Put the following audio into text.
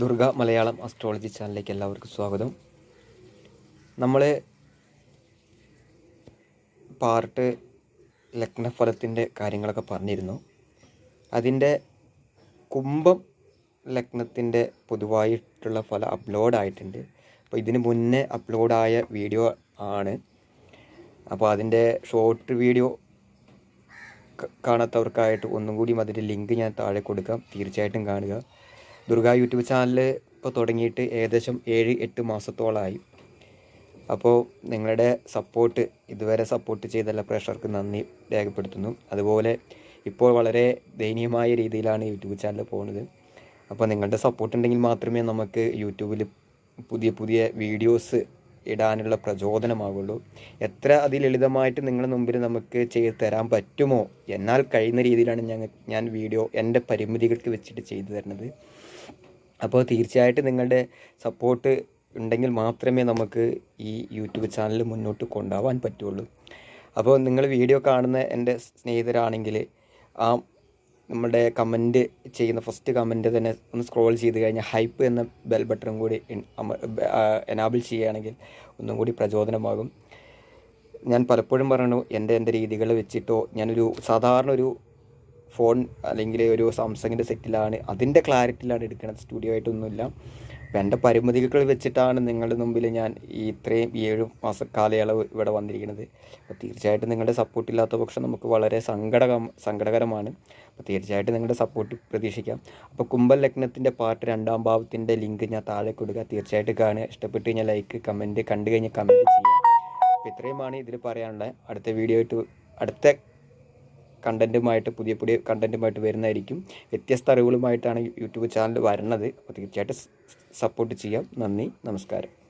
Durga Malayalam astrology ചാനലിലേക്ക് എല്ലാവർക്കും സ്വാഗതം. നമ്മൾ പാർട്ട് ലഗ്നഫലത്തിന്റെ കാര്യങ്ങളൊക്കെ പറഞ്ഞിരുന്നു. അതിന്റെ കുംഭം ലഗ്നത്തിന്റെ പൊതുവായിട്ടുള്ള ഫലം അപ്ലോഡ് ആയിട്ടുണ്ട്. അപ്പോൾ ഇതിന് മുന്നേ അപ്ലോഡായ വീഡിയോ ആണ്. അപ്പോൾ അതിന്റെ ഷോർട്ട് വീഡിയോ കാണാത്തവർക്കായിട്ട് ഒന്നും കൂടിയും അതിന്റെ ലിങ്ക് ഞാൻ താഴെ കൊടുക്കാം. തീർച്ചയായിട്ടും കാണുക. ദുർഗ യൂട്യൂബ് ചാനൽ ഇപ്പോൾ തുടങ്ങിയിട്ട് ഏകദേശം ഏഴ് എട്ട് മാസത്തോളമായി അപ്പോൾ നിങ്ങളുടെ സപ്പോർട്ട് ഇതുവരെ സപ്പോർട്ട് ചെയ്ത എല്ലാ പ്രേക്ഷകർക്ക് നന്ദി രേഖപ്പെടുത്തുന്നു. അതുപോലെ ഇപ്പോൾ വളരെ ദയനീയമായ രീതിയിലാണ് യൂട്യൂബ് ചാനൽ പോകുന്നത് അപ്പോൾ നിങ്ങളുടെ സപ്പോർട്ട് ഉണ്ടെങ്കിൽ മാത്രമേ നമുക്ക് യൂട്യൂബിൽ പുതിയ പുതിയ വീഡിയോസ് ഇടാനുള്ള പ്രചോദനമാകുള്ളൂ എത്ര അതിലളിതമായിട്ട് നിങ്ങളുടെ മുമ്പിൽ നമുക്ക് ചെയ്ത് തരാൻ പറ്റുമോ? എന്നാൽ കഴിയുന്ന രീതിയിലാണ് ഞങ്ങൾ ഞാൻ വീഡിയോ എന്റെ പരിമിതികൾക്ക് വെച്ചിട്ട് ചെയ്തു തരുന്നത്. അപ്പോൾ തീർച്ചയായിട്ടും നിങ്ങളുടെ സപ്പോർട്ട് ഉണ്ടെങ്കിൽ മാത്രമേ നമുക്ക് ഈ യൂട്യൂബ് ചാനൽ മുന്നോട്ട് കൊണ്ടുപോകാൻ പറ്റുള്ളൂ. അപ്പോൾ നിങ്ങൾ വീഡിയോ കാണുന്ന എന്റെ സ്നേഹിതരാണെങ്കിൽ ആ നമ്മുടെ കമന്റ് ചെയ്യുന്ന ഫസ്റ്റ് കമന്റ് തന്നെ ഒന്ന് സ്ക്രോൾ ചെയ്ത് കഴിഞ്ഞാൽ ഹൈപ്പ് എന്ന ബെൽ ബട്ടണും കൂടി എനാബിൾ ചെയ്യുകയാണെങ്കിൽ ഒന്നും കൂടി പ്രചോദനമാകും. ഞാൻ പലപ്പോഴും പറയണു എന്റെ എന്റെ രീതികൾ വെച്ചിട്ടോ ഞാനൊരു സാധാരണ ഒരു ഫോൺ അല്ലെങ്കിൽ ഒരു സാംസങ്ങിന്റെ സെറ്റിലാണ് അതിന്റെ ക്ലാരിറ്റിയിലാണ് എടുക്കുന്നത് സ്റ്റുഡിയോ ആയിട്ടൊന്നുമില്ല. അപ്പം എന്റെ പരിമിതികൾ വെച്ചിട്ടാണ് നിങ്ങളുടെ മുമ്പിൽ ഞാൻ ഈ ഇത്രയും ഏഴ് മാസ കാലയളവ് ഇവിടെ വന്നിരിക്കുന്നത്. അപ്പോൾ തീർച്ചയായിട്ടും നിങ്ങളുടെ സപ്പോർട്ട് ഇല്ലാത്ത പക്ഷം നമുക്ക് വളരെ സങ്കടകം സങ്കടകരമാണ്. അപ്പോൾ തീർച്ചയായിട്ടും നിങ്ങളുടെ സപ്പോർട്ട് പ്രതീക്ഷിക്കാം. അപ്പോൾ കുംഭൽ ലഗ്നത്തിന്റെ പാർട്ട് രണ്ടാം ഭാവത്തിന്റെ ലിങ്ക് ഞാൻ താഴെ കൊടുക്കുക തീർച്ചയായിട്ടും കാണുക. ഇഷ്ടപ്പെട്ട് കഴിഞ്ഞാൽ ലൈക്ക് കമന്റ് കണ്ടു കഴിഞ്ഞാൽ കമന്റ് ചെയ്യുക. അപ്പോൾ ഇത്രയുമാണ് ഇതിൽ പറയാനുള്ളത്. അടുത്ത വീഡിയോ ആയിട്ട് അടുത്ത കണ്ടന്റുമായിട്ട് പുതിയ പുതിയ കണ്ടന്റുമായിട്ട് വരുന്നതായിരിക്കും. വ്യത്യസ്ത അറിവുകളുമായിട്ടാണ് യൂട്യൂബ് ചാനൽ വരുന്നത്. അപ്പോൾ തീർച്ചയായിട്ടും സപ്പോർട്ട് ചെയ്യാം. നന്ദി. നമസ്കാരം.